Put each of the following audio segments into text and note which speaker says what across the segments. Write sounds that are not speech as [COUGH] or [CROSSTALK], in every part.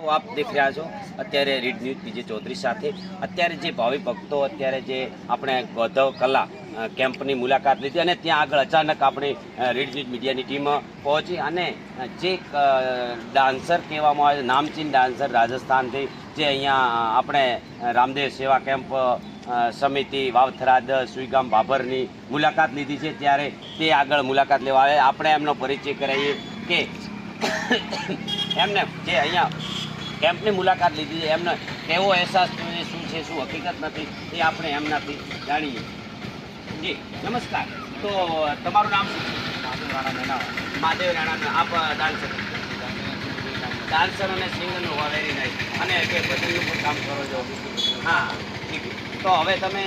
Speaker 1: તો આપ દેખ રહ્યા છો. અત્યારે રીડ ન્યૂઝ પીજે ચૌધરી સાથે. અત્યારે જે ભાવિ ભક્તો, અત્યારે જે આપણે ગૌધવ કલા કેમ્પની મુલાકાત લીધી અને ત્યાં આગળ અચાનક આપણે રીડ ન્યૂઝ મીડિયાની ટીમ પહોંચી અને જે ડાન્સર કહેવામાં આવે છે, નામચીન ડાન્સર રાજસ્થાનથી, જે અહીંયા આપણે રામદેવ સેવા કેમ્પ સમિતિ, વાવથરાદ, સુઈગામ ભાભરની મુલાકાત લીધી છે. ત્યારે તે આગળ મુલાકાત લેવા આવે. આપણે એમનો પરિચય કરાવીએ કે, [COUGHS] એમને જે અહીંયા કેમ્પની મુલાકાત લીધી. છે એમને કેવો અહેસાસ થયો શું છે શું હકીકત નથી એ આપણે એમનાથી જાણીએ. જી નમસ્કાર. તો તમારું નામ શું છે? મહાદેવ રાણા આપ ડાન્સર ડાન્સર અને સિંગરનું વેરી નાઇસ અને કે ભજનનું પણ કામ કરો છો? હા ઠીક. તો હવે તમે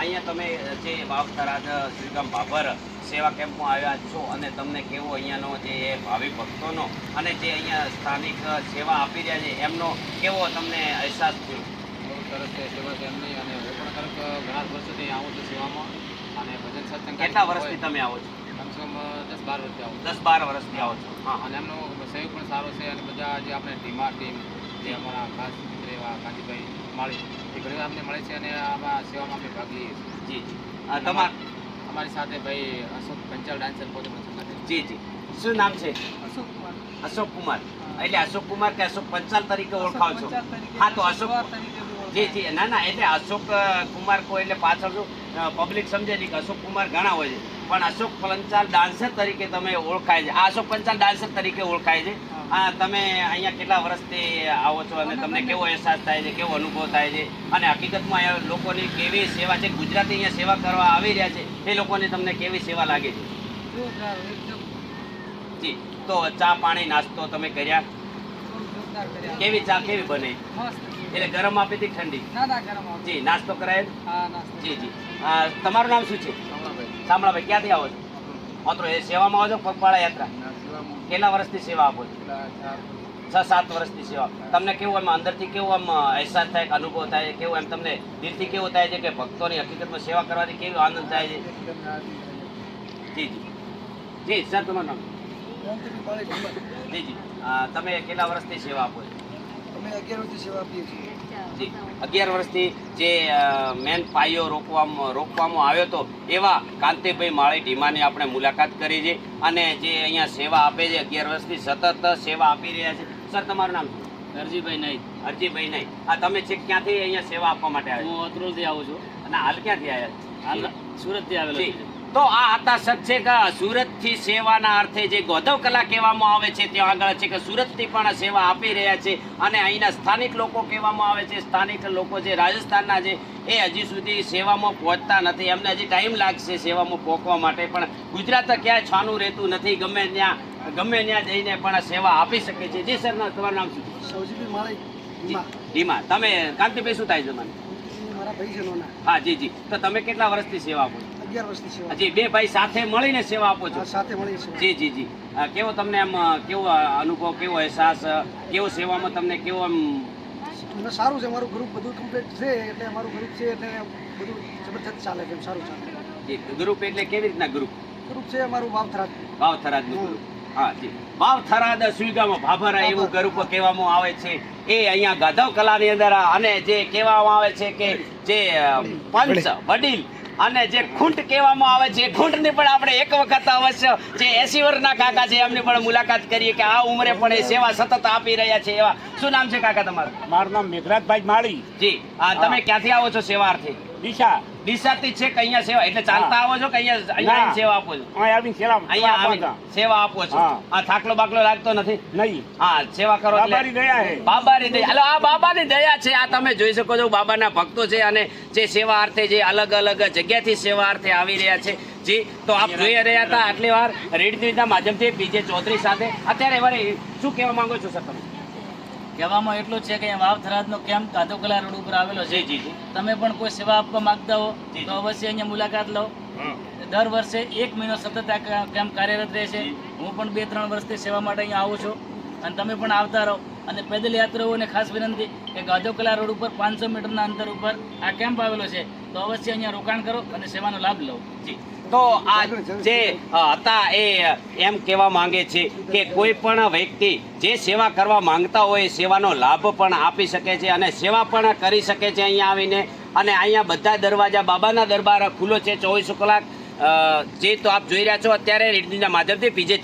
Speaker 1: અહીંયા તમે જે વાવથરાજ શ્રીગામ બાબર સેવા કેમ્પમાં આવ્યા છો અને તમને કેવો અહીંયાનો જે ભાવિ ભક્તોનો અને જે અહીંયા સ્થાનિક સેવા આપી રહ્યા છે એમનો કેવો તમને અહેસાસ થયો?
Speaker 2: બહુ સરસ છે સેવા છે એમની અને હું પણ ખરેખર ઘણા વર્ષોથી આવું છું સેવામાં અને ભજન સત્સંગ
Speaker 1: કેટલા વર્ષથી તમે આવો છો?
Speaker 2: કમસે કમ દસ બાર વર્ષથી આવું
Speaker 1: દસ બાર વર્ષથી આવો છો? હા.
Speaker 2: અને એમનો સહયોગ પણ સારો છે અને બધા જે આપણે ટીમા ટીમ જે અમારા ખાસ મિત્ર એવા કાંતિભાઈ માળી એ ઘણી અમને મળે છે અને આમાં સેવામાં અમે ભાગ લઈએ છીએ.
Speaker 1: જી તમાર
Speaker 2: અમારી સાથે ભાઈ અશોક પંચાલ ડાન્સર પોતે પણ
Speaker 1: જી જી. શું નામ છે?
Speaker 3: અશોક કુમાર.
Speaker 1: અશોક કુમાર. એટલે અશોક કુમાર કે અશોક પંચાલ તરીકે ઓળખાવ છો. હા તો અશોક જી જી. ના ના એટલે અશોક કુમાર કોઈ એટલે પાછળ પબ્લિક સમજે નહીં કે અશોક કુમાર ઘણા હોય છે. પણ અશોક પંચાલ ડાન્સર તરીકે તમે ઓળખાય છે. આ અશોક પંચાલ ડાન્સર તરીકે ઓળખાય છે. આ તમે અહીંયા કેટલા વર્ષથી આવો છો અને તમને કેવો અહેસાસ થાય છે કેવો અનુભવ થાય છે? અને હકીકતમાં અહીંયા લોકોની કેવી સેવા છે? ગુજરાતી અહીંયા સેવા કરવા આવી રહ્યા છે. એ લોકોની તમને કેવી સેવા લાગે છે? જી. તો ચા પાણી નાસ્તો તમે કર્યા?
Speaker 3: કર્યા.
Speaker 1: કેવી ચા કેવી બને. એટલે ગરમ આપી હતી ઠંડી?
Speaker 3: ના ના ગરમ
Speaker 1: જી નાસ્તો કરાયેલ
Speaker 3: હા નાસ્તો.
Speaker 1: જી જી. આ, તમારું નામ શું છે? શામળાભાઈ. ક્યાંથી આવો છો? મિત્રો એ સેવામાં આવો છો પગપાળા યાત્રા? કેટલા વર્ષથી સેવા આપો છો? છ સાત વર્ષથી સેવા. તમને કેવું એમ અંદરથી કેવું આમ અહેસાસ થાય કે અનુભવ થાય છે કેવું એમ તમને દિલથી કેવું થાય છે કે ભક્તોની હકીકતમાં સેવા કરવાથી કેવો આનંદ થાય છે? જી જી. જી સર તમારું નામ. જી જી. આ, તમે કેટલા વર્ષથી સેવા આપો છો?
Speaker 3: અમે અગિયાર વર્ષથી સેવા આપીએ છીએ.
Speaker 1: અગિયાર વર્ષથી જે મેન પાયો રોકવામાં રોકવામાં આવ્યો હતો એવા કાંતિભાઈ માળી ઢીમાની આપણે મુલાકાત કરી છે અને જે અહીંયા સેવા આપે છે અગિયાર વર્ષથી સતત સેવા આપી રહ્યા છે. સર તમારું નામ શું?
Speaker 2: અરજીભાઈ નહીં
Speaker 1: અરજીભાઈ નહીં આ તમે છે ક્યાંથી અહીંયા સેવા આપવા માટે આવ્યા?
Speaker 2: હું અત્રોથી આવું છું.
Speaker 1: અને હાલ ક્યાંથી આવ્યા?
Speaker 2: હાલ સુરતથી આવેલો. છું.
Speaker 1: તો આ હતા સચ છે કે સુરતથી સેવાના અર્થે જે ગોધવ કલા કહેવામાં આવે છે ત્યાં આગળ છે કે સુરતથી પણ સેવા આપી રહ્યા છે અને અહીંના સ્થાનિક લોકો કહેવામાં આવે છે સ્થાનિક લોકો જે રાજસ્થાનના છે એ હજી સુધી સેવામાં પહોંચતા નથી. એમને હજી ટાઈમ લાગશે સેવામાં પહોંચવા માટે પણ ગુજરાત ક્યાંય છાનું રહેતું નથી. ગમે ત્યાં ગમે ત્યાં જઈને પણ સેવા આપી શકે છે. જી સર તમારું નામ શું ધીમા. તમે કાંતિભાઈ શું થાય છે મને હા જી જી. તો તમે કેટલા વર્ષથી સેવા આપો છો?
Speaker 3: અગિયાર સેવા.
Speaker 1: બે ભાઈ સાથે મળીને સેવા આપો છો.
Speaker 3: સાથે મળીને સેવા.
Speaker 1: જી જી જી. કેવો તમને આમ કેવો અનુભવ કેવો અહેસાસ કેવો સેવામાં તમને કેવો એમ
Speaker 3: અને સારું છે મારું ગ્રુપ બધું કમ્પ્લીટ છે એટલે અમારું ગ્રુપ છે એટલે બધું જબરજસ્ત ચાલે છે સારું ચાલે
Speaker 1: ગ્રુપ એટલે કેવી રીતના ગ્રુપ
Speaker 3: ગ્રુપ છે અમારું વાવથરાજ
Speaker 1: ભાવ થરાદનું ગ્રુપ હા જી. ભાવ થરાદ સુઈગામાં ભાભરા એવું ગ્રુપ કહેવામાં આવે છે. એ અહીંયા ગાધવ કલાની અંદર આ અને જે કહેવામાં આવે છે કે જે પંચ વડીલ. અને જે ખૂંટ કહેવામાં આવે છે ખૂંટની પણ આપણે એક વખત અવશ્ય જે એસી વર્ષના કાકા છે એમની પણ મુલાકાત કરીએ કે આ ઉંમરે પણ એ સેવા સતત આપી રહ્યા છે એવા. શું નામ છે કાકા તમારું?
Speaker 4: મારું નામ મેઘરાજભાઈ માળી.
Speaker 1: જી. હા તમે ક્યાંથી આવો છો સેવાર્થી?
Speaker 4: દિશા.
Speaker 1: ડીસાથી છે કે અહીંયા સેવા એટલે ચાલતા આવો છો કે અહીંયા અહીંયા સેવા આપો છો?
Speaker 4: અહીં આવીને સેવા
Speaker 1: અહીંયા આવીને સેવા આપો છો? આ થાકલો બાકલો લાગતો નથી?
Speaker 4: નહીં.
Speaker 1: હા સેવા કરો એટલે-
Speaker 4: બાબાની દયા છે
Speaker 1: બાબાની દયા. હાલો આ બાબાની દયા છે આ તમે જોઈ શકો છો બાબાના ભક્તો છે અને જે સેવા અર્થે જે અલગ અલગ જગ્યાથી સેવા અર્થે આવી રહ્યા છે. જી તો આપ જોઈ રહ્યા હતા આટલી વાર રેડ ન્યૂઝના માધ્યમથી બીજે ચૌધરી સાથે. અત્યારે વળી શું કહેવા માંગો છો સર તમે?
Speaker 5: કહેવામાં એટલું છે કે અહીંયા વાવ થરાદનો કેમ્પ કાધોકલા રોડ ઉપર આવેલો છે? તમે પણ કોઈ સેવા આપવા માંગતા હો તો અવશ્ય અહીંયા મુલાકાત લો. દર વર્ષે એક મહિનો સતત આ કેમ્પ કાર્યરત રહે છે. હું પણ બે ત્રણ વર્ષથી સેવા માટે અહીંયા આવું છું. અને તમે પણ આવતા રહો. અને પેદલ યાત્રાઓને ખાસ વિનંતી કે ગાધોકલા રોડ ઉપર પાંચસો મીટરના અંતર ઉપર આ કેમ્પ આવેલો છે. તો અવશ્ય અહીંયા રોકાણ કરો અને સેવાનો લાભ લો.
Speaker 1: જી. તો આ જે હતા એ એમ કહેવા માંગે છે કે કોઈ પણ વ્યક્તિ જે સેવા કરવા માંગતા હોય સેવાનો લાભ પણ આપી શકે છે અને સેવા પણ કરી શકે છે અહીંયા આવીને. અને અહીંયા બધા દરવાજા, બાબાના દરબાર ખુલ્લો છે ચોવીસ કલાક. જે તો આપ જોઈ રહ્યા છો, અત્યારે રેડિયોના માધ્યમથી પીજે